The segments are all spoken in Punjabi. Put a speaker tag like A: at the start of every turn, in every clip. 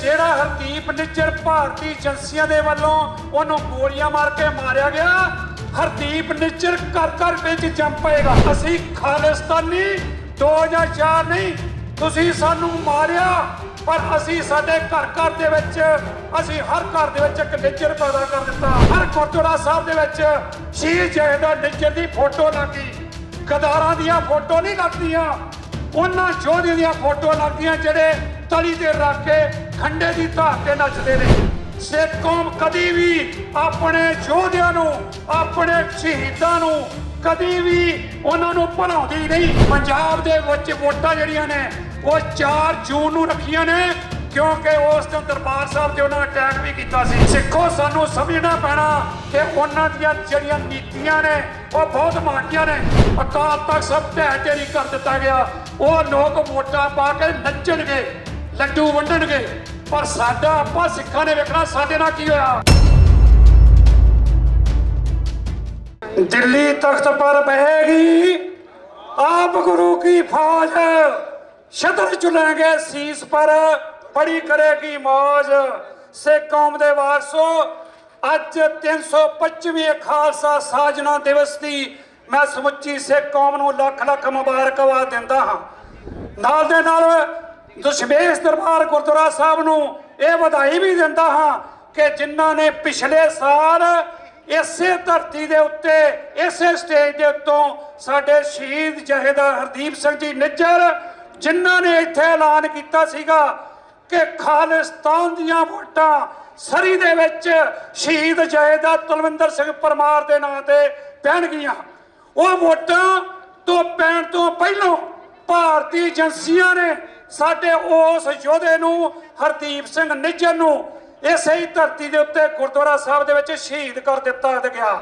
A: ਜਿਹੜਾ ਹਰਦੀਪ ਨਿੱਜਰ ਭਾਰਤੀ ਏਜੰਸੀਆਂ ਦੇ ਵੱਲੋਂ ਉਹਨੂੰ ਗੋਲੀਆਂ ਮਾਰ ਕੇ ਮਾਰਿਆ ਗਿਆ, ਹਰਦੀਪ ਨਿੱਜਰ ਘਰ ਘਰ ਵਿੱਚ ਜੰਮ ਪਏਗਾ। ਅਸੀਂ ਖਾਲਿਸਤਾਨੀ 2004 ਨਹੀਂ, ਤੁਸੀਂ ਸਾਨੂੰ ਮਾਰਿਆ, ਪਰ ਅਸੀਂ ਸਾਡੇ ਘਰ ਘਰ ਦੇ ਵਿੱਚ, ਅਸੀਂ ਹਰ ਘਰ ਦੇ ਵਿੱਚ ਇੱਕ ਨਿੱਜਰ ਪੈਦਾ ਕਰ ਦਿੱਤਾ। ਹਰ ਗੁਰਦੁਆਰਾ ਸਾਹਿਬ ਦੇ ਵਿੱਚ ਸ਼ਹੀਦ ਜਹੇਦਾਰ ਨਿੱਜਰ ਦੀ ਫੋਟੋ ਲੱਗੀ। ਗਦਾਰਾਂ ਦੀਆਂ ਫੋਟੋ ਨਹੀਂ ਲੱਗਦੀਆਂ, ਉਹਨਾਂ ਯੋਧਿਆਂ ਦੀਆਂ ਫੋਟੋ ਲੱਗਦੀਆਂ ਜਿਹੜੇ ਤਲੀ ਤੇ ਰੱਖ ਕੇ ਖੰਡੇ ਦੀ ਧਾਰ ਤੇ ਨੱਚਦੇ ਨੇ। ਸਿੱਖ ਕੌਮ ਕਦੀ ਵੀ ਆਪਣੇ ਯੋਧਿਆਂ ਨੂੰ, ਆਪਣੇ ਸ਼ਹੀਦਾਂ ਨੂੰ ਕਦੀ ਵੀ ਉਹਨਾਂ ਨੂੰ ਭੁਲਾਉਂਦੀ ਨਹੀਂ। ਪੰਜਾਬ ਦੇ ਵਿੱਚ ਵੋਟਾਂ ਜਿਹੜੀਆਂ ਨੇ, ਉਹ 4 ਜੂਨ ਨੂੰ ਰੱਖੀਆਂ ਨੇ, ਕਿਉਂਕਿ ਉਸ ਦਿਨ ਦਰਬਾਰ ਸਾਹਿਬ ਤੇ ਉਹਨਾਂ ਅਟੈਕ ਵੀ ਕੀਤਾ ਸੀ। ਸਿੱਖੋ, ਸਾਨੂੰ ਸਮਝਣਾ ਪੈਣਾ ਕਿ ਉਹਨਾਂ ਦੀਆਂ ਜਿਹੜੀਆਂ ਨੀਤੀਆਂ ਨੇ, ਉਹ ਬਹੁਤ ਮਾੜੀਆਂ ਨੇ। ਅਕਾਲ ਤਖਤ ਸਭ ਢਹਿ ਢੇਰੀ ਕਰ ਦਿੱਤਾ ਗਿਆ। ਉਹ ਲੋਕ ਵੋਟਾਂ ਪਾ ਕੇ ਨੱਚਣਗੇ। ਲੱਡੂ ਵੰਡਣਗੇ, ਪਰ ਸਾਡਾ ਆਪਾਂ ਸਿੱਖਾਂ ਨੇ ਵੇਖਣਾ, ਸਾਡੇ ਨਾਲ ਕੀ ਹੋਇਆ? ਦਿੱਲੀ ਤਖਤ ਪਰ ਬਹਿਗੀ, ਆਪ ਗੁਰੂ ਕੀ ਫੌਜ? ਸ਼ਤਰ ਚੁਲਾਂਗੇ ਸੀਸ ਪਰ, ਬੜੀ ਕਰੇਗੀ ਮੌਜ। ਸਿੱਖ ਕੌਮ ਦੇ ਵਾਰਸੋ, ਅੱਜ 325ਵੇਂ ਖਾਲਸਾ ਸਾਜਨਾ ਦਿਵਸ ਦੀ ਮੈਂ ਸਮੁੱਚੀ ਸਿੱਖ ਕੌਮ ਨੂੰ ਲੱਖ ਲੱਖ ਮੁਬਾਰਕਬਾਦ ਦਿੰਦਾ ਹਾਂ। ਨਾਲ ਦੇ ਨਾਲ ਦਸ਼ਮੇਸ਼ ਦਰਬਾਰ ਗੁਰਦੁਆਰਾ ਸਾਹਿਬ ਨੂੰ ਇਹ ਵਧਾਈ ਵੀ ਦਿੰਦਾ ਹਾਂ ਕਿ ਜਿਨ੍ਹਾਂ ਨੇ ਪਿਛਲੇ ਸਾਲ ਇਸੇ ਧਰਤੀ ਦੇ ਉੱਤੇ, ਇਸੇ ਸਟੇਜ ਦੇ ਉੱਤੋਂ ਸਾਡੇ ਸ਼ਹੀਦ ਜਹੇਦਾਰ ਹਰਦੀਪ ਸਿੰਘ ਜੀ ਨਿੱਜਰ, ਜਿਨ੍ਹਾਂ ਨੇ ਇੱਥੇ ਐਲਾਨ ਕੀਤਾ ਸੀਗਾ ਕਿ ਖਾਲਿਸਤਾਨ ਦੀਆਂ ਵੋਟਾਂ ਸਰੀ ਦੇ ਵਿੱਚ ਸ਼ਹੀਦ ਜਹੇਦਾਰ ਤਲਵਿੰਦਰ ਸਿੰਘ ਪਰਮਾਰ ਦੇ ਨਾਂ ਤੇ ਪੈਣਗੀਆਂ। ਉਹ ਵੋਟਾਂ ਤੋਂ ਪੈਣ ਤੋਂ ਪਹਿਲਾਂ ਭਾਰਤੀ ਏਜੰਸੀਆਂ ਨੇ ਸਾਡੇ ਉਸ ਯੋਧੇ ਨੂੰ, ਹਰਦੀਪ ਸਿੰਘ ਨਿੱਜਰ ਨੂੰ ਇਸੇ ਹੀ ਧਰਤੀ ਦੇ ਉੱਤੇ ਗੁਰਦੁਆਰਾ ਸਾਹਿਬ ਦੇ ਵਿੱਚ ਸ਼ਹੀਦ ਕਰ ਦਿੱਤਾ ਗਿਆ।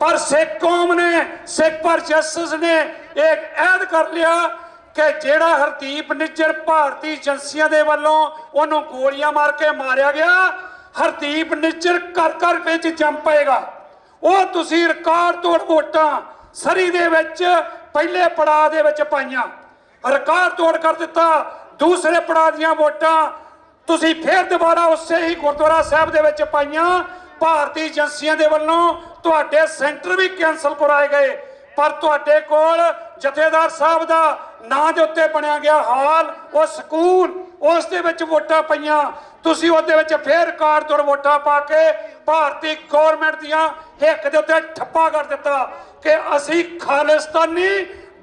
A: ਪਰ ਸਿੱਖ ਕੌਮ ਨੇ, ਸਿੱਖ ਪਰ ਜਸਟਿਸ ਨੇ ਇੱਕ ਐਦ ਕਰ ਲਿਆ ਕਿ ਜਿਹੜਾ ਹਰਦੀਪ ਨਿੱਜਰ ਭਾਰਤੀ ਏਜੰਸੀਆਂ ਦੇ ਵੱਲੋਂ ਉਹਨੂੰ ਗੋਲੀਆਂ ਮਾਰ ਕੇ ਮਾਰਿਆ ਗਿਆ, ਹਰਦੀਪ ਨਿੱਜਰ ਘਰ ਘਰ ਵਿੱਚ ਜੰਮ ਪਏਗਾ। ਉਹ ਤੁਸੀਂ ਰਿਕਾਰਡ ਤੋੜ ਵੋਟਾਂ ਸਰੀ ਦੇ ਵਿੱਚ ਪਹਿਲੇ ਪੜਾਅ ਦੇ ਵਿੱਚ ਪਾਈਆਂ। ਰਿਕਾਰਡ ਤੋੜ ਕਰ ਦਿੱਤਾ, ਦੂਸਰੇ ਪੜਾਅ ਦੀਆਂ ਵੋਟਾਂ। ਤੁਸੀਂ ਫੇਰ ਦੁਬਾਰਾ ਉਸੇ ਹੀ ਗੁਰਦੁਆਰਾ ਸਾਹਿਬ ਦੇ ਵਿੱਚ ਪਾਈਆਂ। ਭਾਰਤੀ ਏਜੰਸੀਆਂ ਦੇ ਵੱਲੋਂ ਤੁਹਾਡੇ ਸੈਂਟਰ ਵੀ ਕੈਨਸਲ ਕਰਾਏ ਗਏ। ਪਰ ਤੁਹਾਡੇ ਕੋਲ ਜਥੇਦਾਰ ਸਾਹਿਬ ਦਾ ਨਾਂ ਦੇ ਉੱਤੇ ਬਣਿਆ ਗਿਆ ਹਾਲ, ਉਹ ਸਕੂਲ ਉਸ ਦੇ ਵਿੱਚ ਵੋਟਾਂ ਪਈਆਂ। ਤੁਸੀਂ ਉਹਦੇ ਵਿੱਚ ਫੇਰ ਰਿਕਾਰਡ ਤੋੜ ਵੋਟਾਂ ਪਾ ਕੇ ਭਾਰਤੀ ਗਵਰਨਮੈਂਟ ਦੀਆਂ ਹਿੱਕ ਦੇ ਉੱਤੇ ਠੱਪਾ ਕਰ ਦਿੱਤਾ ਕਿ ਅਸੀਂ ਖਾਲਿਸਤਾਨੀ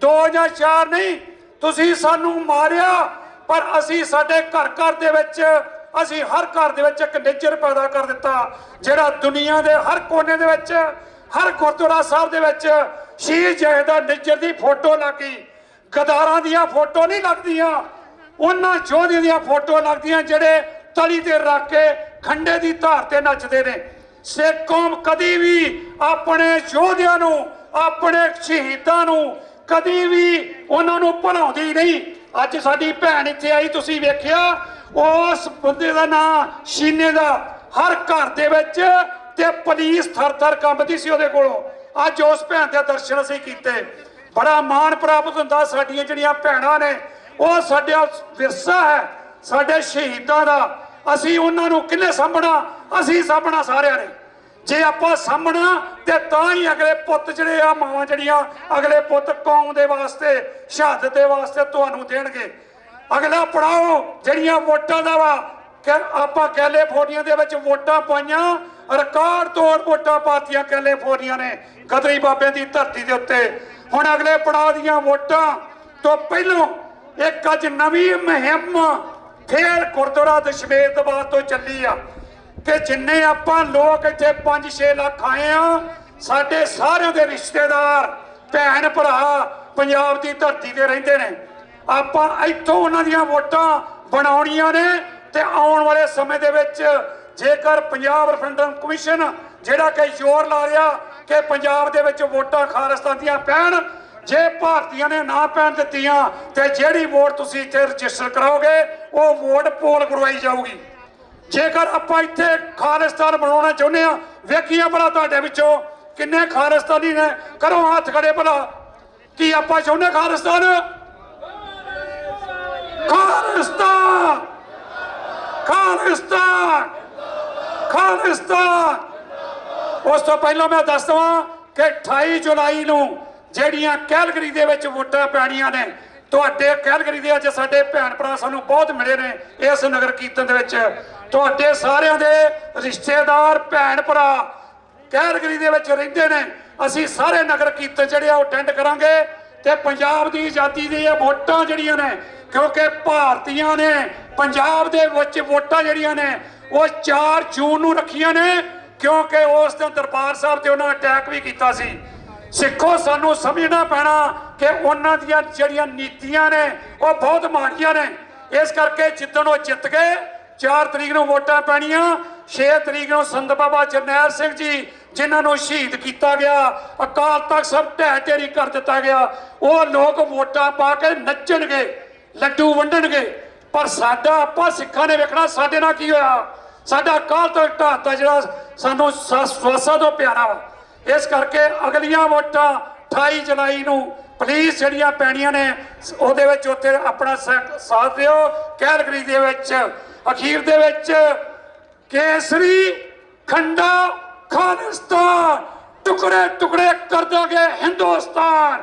A: 2004 ਨਹੀਂ ਤੁਸੀਂ ਸਾਨੂੰ ਮਾਰਿਆ, ਪਰ ਅਸੀਂ ਸਾਡੇ ਘਰ ਘਰ ਦੇ ਵਿੱਚ, ਅਸੀਂ ਹਰ ਘਰ ਦੇ ਵਿੱਚ ਇੱਕ ਨਿੱਜਰ ਪੈਦਾ ਕਰ ਦਿੱਤਾ, ਜਿਹੜਾ ਦੁਨੀਆ ਦੇ ਹਰ ਕੋਨੇ ਦੇ ਵਿੱਚ, ਹਰ ਗੁਰਦੁਆਰਾ ਸਾਹਿਬ ਦੇ ਵਿੱਚ ਸ਼ਹੀਦ ਜਹੇਦਾਰ ਨਿੱਜਰ ਦੀ ਫੋਟੋ ਲੱਗੀ। ਗਦਾਰਾਂ ਦੀਆਂ ਫੋਟੋ ਨਹੀਂ ਲੱਗਦੀਆਂ, ਉਹਨਾਂ ਯੋਧਿਆਂ ਦੀਆਂ ਫੋਟੋ ਲੱਗਦੀਆਂ ਜਿਹੜੇ ਤਲੀ ਤੇ ਰੱਖ ਕੇ ਖੰਡੇ ਦੀ ਧਾਰ ਤੇ ਨੱਚਦੇ ਨੇ। ਸਿੱਖ ਕੌਮ ਕਦੀ ਵੀ ਆਪਣੇ ਯੋਧਿਆਂ ਨੂੰ, ਆਪਣੇ ਸ਼ਹੀਦਾਂ ਨੂੰ ਕਦੀ ਵੀ ਉਹਨਾਂ ਨੂੰ ਭੁਲਾਉਂਦੀ ਨਹੀਂ। ਅੱਜ ਸਾਡੀ ਭੈਣ ਇੱਥੇ ਆਈ, ਤੁਸੀਂ ਵੇਖਿਆ? ਉਸ ਬੰਦੇ ਦਾ ਨਾਂ ਸ਼ੀਨੇ ਦਾ, ਹਰ ਘਰ ਦੇ ਵਿੱਚ ਤੇ ਪੁਲਿਸ ਥਰ ਥਰ ਕੰਬਦੀ ਸੀ ਉਹਦੇ ਕੋਲੋਂ। ਅੱਜ ਉਸ ਭੈਣ ਦੇ ਦਰਸ਼ਨ ਅਸੀਂ ਕੀਤੇ। ਬੜਾ ਮਾਣ ਪ੍ਰਾਪਤ ਹੁੰਦਾ ਸਾਡੀਆਂ ਜਿਹੜੀਆਂ ਭੈਣਾਂ ਨੇ, ਉਹ ਸਾਡਾ ਵਿਰਸਾ ਹੈ, ਸਾਡੇ ਸ਼ਹੀਦਾਂ ਦਾ। ਅਸੀਂ ਉਹਨਾਂ ਨੂੰ ਕਿੰਨੇ ਸਾਂਭਣਾ? ਅਸੀਂ ਸਾਂਭਣਾ ਸਾਰਿਆਂ ਨੇ। ਜੇ ਆਪਾਂ ਸਾਹਮਣਾ ਤੇ ਤਾਂ ਹੀ ਅਗਲੇ ਪੁੱਤ ਜਿਹੜੇ ਆ, ਮਾਵਾਂ ਜਿਹੜੀਆਂ, ਅਗਲੇ ਪੁੱਤ ਕੌਮ ਦੇ ਵਾਸਤੇ, ਸ਼ਹਾਦਤ ਦੇ ਵਾਸਤੇ ਤੁਹਾਨੂੰ ਦੇਣਗੇ। ਅਗਲਾ ਪੜਾਓ ਜਿਹੜੀਆਂ ਵੋਟਾਂ ਦਾ ਵਾ। ਕਿ ਆਪਾਂ ਕੈਲੀਫੋਰਨੀਆ ਦੇ ਵਿੱਚ ਵੋਟਾਂ ਪਾਈਆਂ, ਰਿਕਾਰਡ ਤੋੜ ਵੋਟਾਂ ਪਾਤੀਆਂ ਕੈਲੀਫੋਰਨੀਆ ਨੇ, ਗਦਰੀ ਬਾਬੇ ਦੀ ਧਰਤੀ ਦੇ ਉੱਤੇ। ਹੁਣ ਅਗਲੇ ਪੜਾਅ ਦੀਆਂ ਵੋਟਾਂ ਤੋਂ ਪਹਿਲਾਂ ਇੱਕ ਅੱਜ ਨਵੀਂ ਮੁਹਿੰਮ ਫੇਰ ਗੁਰਦੁਆਰਾ ਦਸ਼ਮੇਸ਼ ਦਰਬਾਰ ਤੋਂ ਚੱਲੀ ਆ। ਕਿ ਜਿੰਨੇ ਆਪਾਂ ਲੋਕ ਇੱਥੇ 5-6 ਲੱਖ ਆਏ ਆ, ਸਾਡੇ ਸਾਰਿਆਂ ਦੇ ਰਿਸ਼ਤੇਦਾਰ, ਭੈਣ, ਭਰਾ ਪੰਜਾਬ ਦੀ ਧਰਤੀ ਤੇ ਰਹਿੰਦੇ ਨੇ। ਆਪਾਂ ਇੱਥੋਂ ਉਹਨਾਂ ਦੀਆਂ ਵੋਟਾਂ ਬਣਾਉਣੀਆਂ ਨੇ ਤੇ ਆਉਣ ਵਾਲੇ ਸਮੇਂ ਦੇ ਵਿੱਚ ਜੇਕਰ ਪੰਜਾਬ ਰੈਫਰੈਂਡਮ ਕਮਿਸ਼ਨ ਜਿਹੜਾ ਕਿ ਜ਼ੋਰ ਲਾ ਰਿਹਾ ਕਿ ਪੰਜਾਬ ਦੇ ਵਿੱਚ ਵੋਟਾਂ ਖਾਲਿਸਤਾਨ ਦੀਆਂ ਪੈਣ, ਜੇ ਭਾਰਤੀਆਂ ਨੇ ਨਾ ਪੈਣ ਦਿੱਤੀਆਂ, ਤੇ ਜਿਹੜੀ ਵੋਟ ਤੁਸੀਂ ਇੱਥੇ ਰਜਿਸਟਰ ਕਰਾਓਗੇ, ਉਹ ਵੋਟ ਪੋਲ ਕਰਵਾਈ ਜਾਊਗੀ। ਜੇਕਰ ਆਪਾਂ ਇੱਥੇ ਖਾਲਿਸਤਾਨ ਬਣਾਉਣਾ ਚਾਹੁੰਦੇ ਆ ਵੇਖੀਏ ਭਲਾ ਤੁਹਾਡੇ ਵਿੱਚੋਂ ਕਿੰਨੇ ਖਾਲਿਸਤਾਨੀ ਨੇ ਕਰੋ ਹੱਥ ਖੜੇ ਭਲਾ। ਕੀ ਆਪਾਂ ਚਾਹੁੰਦੇ ਖਾਲਿਸਤਾਨ? ਖਾਲਿਸਤਾਨ! ਖਾਲਿਸਤਾਨ! ਖਾਲਿਸਤਾਨ! ਉਸ ਤੋਂ ਪਹਿਲਾਂ ਮੈਂ ਦੱਸ ਦਵਾਂ ਕਿ 28 ਜੁਲਾਈ ਨੂੰ ਜਿਹੜੀਆਂ ਕੈਲਗਰੀ ਦੇ ਵਿੱਚ ਵੋਟਾਂ ਪੈਣੀਆਂ ਨੇ, ਤੁਹਾਡੇ ਕੈਲਗਰੀ ਦੇ ਅੱਜ ਸਾਡੇ ਭੈਣ ਭਰਾ ਸਾਨੂੰ ਬਹੁਤ ਮਿਲੇ ਨੇ ਇਸ ਨਗਰ ਕੀਰਤਨ ਦੇ ਵਿੱਚ। ਤੁਹਾਡੇ ਸਾਰਿਆਂ ਦੇ ਰਿਸ਼ਤੇਦਾਰ, ਭੈਣ ਭਰਾ ਕੈਲਗਰੀ ਦੇ ਵਿੱਚ ਰਹਿੰਦੇ ਨੇ। ਅਸੀਂ ਸਾਰੇ ਨਗਰ ਕੀਰਤਨ ਜਿਹੜੇ ਆ ਉਹ ਅਟੈਂਡ ਕਰਾਂਗੇ ਤੇ ਪੰਜਾਬ ਦੀ ਆਜ਼ਾਦੀ ਦੀਆਂ ਵੋਟਾਂ ਜਿਹੜੀਆਂ ਨੇ, ਕਿਉਂਕਿ ਭਾਰਤੀਆਂ ਨੇ ਪੰਜਾਬ ਦੇ ਵਿੱਚ ਵੋਟਾਂ ਜਿਹੜੀਆਂ ਨੇ, ਉਹ 4 ਜੂਨ ਨੂੰ ਰੱਖੀਆਂ ਨੇ, ਕਿਉਂਕਿ ਉਸ ਦਿਨ ਦਰਬਾਰ ਸਾਹਿਬ ਤੇ ਉਹਨਾਂ ਅਟੈਕ ਵੀ ਕੀਤਾ ਸੀ। ਸਿੱਖੋ, ਸਾਨੂੰ ਸਮਝਣਾ ਪੈਣਾ ਕਿ ਉਹਨਾਂ ਦੀਆਂ ਜਿਹੜੀਆਂ ਨੀਤੀਆਂ ਨੇ, ਉਹ ਬਹੁਤ ਮਾੜੀਆਂ ਨੇ। ਇਸ ਕਰਕੇ ਜਿੱਦਣ ਉਹ ਜਿੱਤ ਗਏ 4 ਤਰੀਕ ਨੂੰ ਵੋਟਾਂ ਪੈਣੀਆਂ 6 ਤਰੀਕ ਨੂੰ ਸੰਤ ਬਾਬਾ ਜਰਨੈਲ ਸਿੰਘ ਜੀ, ਜਿਨ੍ਹਾਂ ਨੂੰ ਸ਼ਹੀਦ ਕੀਤਾ ਗਿਆ, ਅਕਾਲ ਤਖਤ ਸਭ ਢਹਿ ਢੇਰੀ ਕਰ ਦਿੱਤਾ ਗਿਆ। ਉਹ ਲੋਕ ਵੋਟਾਂ ਪਾ ਕੇ ਨੱਚਣਗੇ, ਲੱਡੂ ਵੰਡਣਗੇ, ਪਰ ਸਾਡਾ ਆਪਾਂ ਸਿੱਖਾਂ ਨੇ ਵੇਖਣਾ, ਸਾਡੇ ਨਾਲ ਕੀ ਹੋਇਆ? ਸਾਡਾ ਅਕਾਲ ਤਖਤ ਢਾਤਾ ਜਿਹੜਾ ਸਾਨੂੰ ਸਵਾਸਾਂ ਤੋਂ ਪਿਆਰਾ ਵਾ। ਇਸ ਕਰਕੇ ਅਗਲੀਆਂ ਵੋਟਾਂ 28 ਜੁਲਾਈ ਨੂੰ ਪੁਲਿਸ ਜਿਹੜੀਆਂ ਪੈਣੀਆਂ ਨੇ, ਉਹਦੇ ਵਿੱਚ ਉੱਥੇ ਆਪਣਾ ਸਾਥ ਦਿਓ। ਕੈਲਗਰੀ ਦੇ ਵਿੱਚ ਅਖੀਰ ਦੇ ਵਿੱਚ ਕੇਸਰੀ ਖੰਡਾ ਖਾਲਿਸਤਾਨ। ਟੁਕੜੇ ਟੁਕੜੇ ਕਰ ਦੋਗੇ ਹਿੰਦੁਸਤਾਨ।